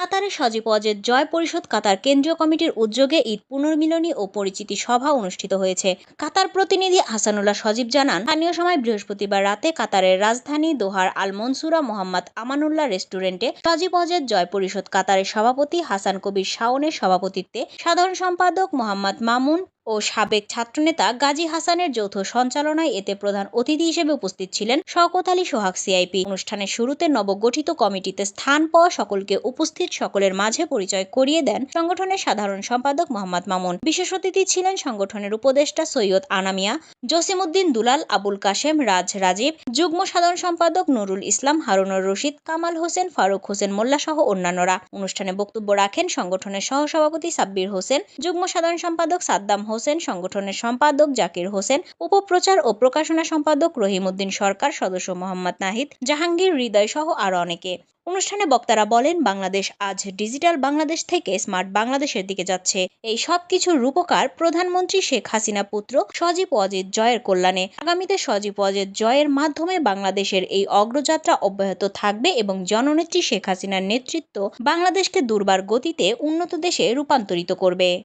কাতারে সজীব অজের জয় পরিষদ কাতার কেন্দ্রীয় কমিটির উদ্যোগে ঈদ পুনর্মিলনী ও পরিচিতি সভা অনুষ্ঠিত হয়েছে। কাতার প্রতিনিধি হাসানুল্লাহ সজীব জানান, স্থানীয় সময় বৃহস্পতিবার রাতে কাতারের রাজধানী দোহার আল মনসুরা মোহাম্মদ আমানুল্লাহ রেস্টুরেন্টে সজীব অজের জয় পরিষদ কাতারের সভাপতি হাসান কবির শাওনের সভাপতিত্বে সাধারণ সম্পাদক মোহাম্মদ মামুন ও সাবেক ছাত্রনেতা গাজী হাসানের যৌথ সঞ্চালনায় এতে প্রধান অতিথি হিসেবে উপস্থিত ছিলেন শওকত আলী সোহাগ সিআইপি। অনুষ্ঠানের শুরুতে নবগঠিত কমিটিতে স্থান পাওয়া সকলকে উপস্থিত, সকলের মাঝে পরিচয় করিয়ে দেন সংগঠনের সাধারণ সম্পাদক মোহাম্মদ মামুন। বিশেষ অতিথি ছিলেন সংগঠনের উপদেষ্টা সৈয়দ আনামিয়া, জসিমউদ্দিন দুলাল, আবুল কাশেম, রাজ রাজীব, যুগ্ম সাধারণ সম্পাদক নুরুল ইসলাম, হারুনুর রশিদ, কামাল হোসেন, ফারুক হোসেন মোল্লা সহ অন্যান্যরা। অনুষ্ঠানে বক্তব্য রাখেন সংগঠনের সহসভাপতি সাব্বির হোসেন, যুগ্ম সাধারণ সম্পাদক সাদ্দাম হোসেন সংগঠনের সম্পাদক জাকির হোসেন, উপপ্রচার ও প্রকাশনা সম্পাদক রহিমউদ্দিন সরকার, সদস্য মোহাম্মদ নাহিদ, জাহাঙ্গীর হৃদয় সহ আরও অনেকে। অনুষ্ঠানে বক্তারা বলেন, বাংলাদেশ আজ ডিজিটাল বাংলাদেশ থেকে স্মার্ট বাংলাদেশের দিকে যাচ্ছে। এই সব কিছুর রূপকার প্রধানমন্ত্রী শেখ হাসিনা পুত্র সজীব ওয়াজেদ জয়ের কল্যাণে। আগামীতে সজীব ওয়াজেদ জয়ের মাধ্যমে বাংলাদেশের এই অগ্রযাত্রা অব্যাহত থাকবে এবং জননেত্রী শেখ হাসিনার নেতৃত্ব বাংলাদেশকে দুর্বার গতিতে উন্নত দেশে রূপান্তরিত করবে।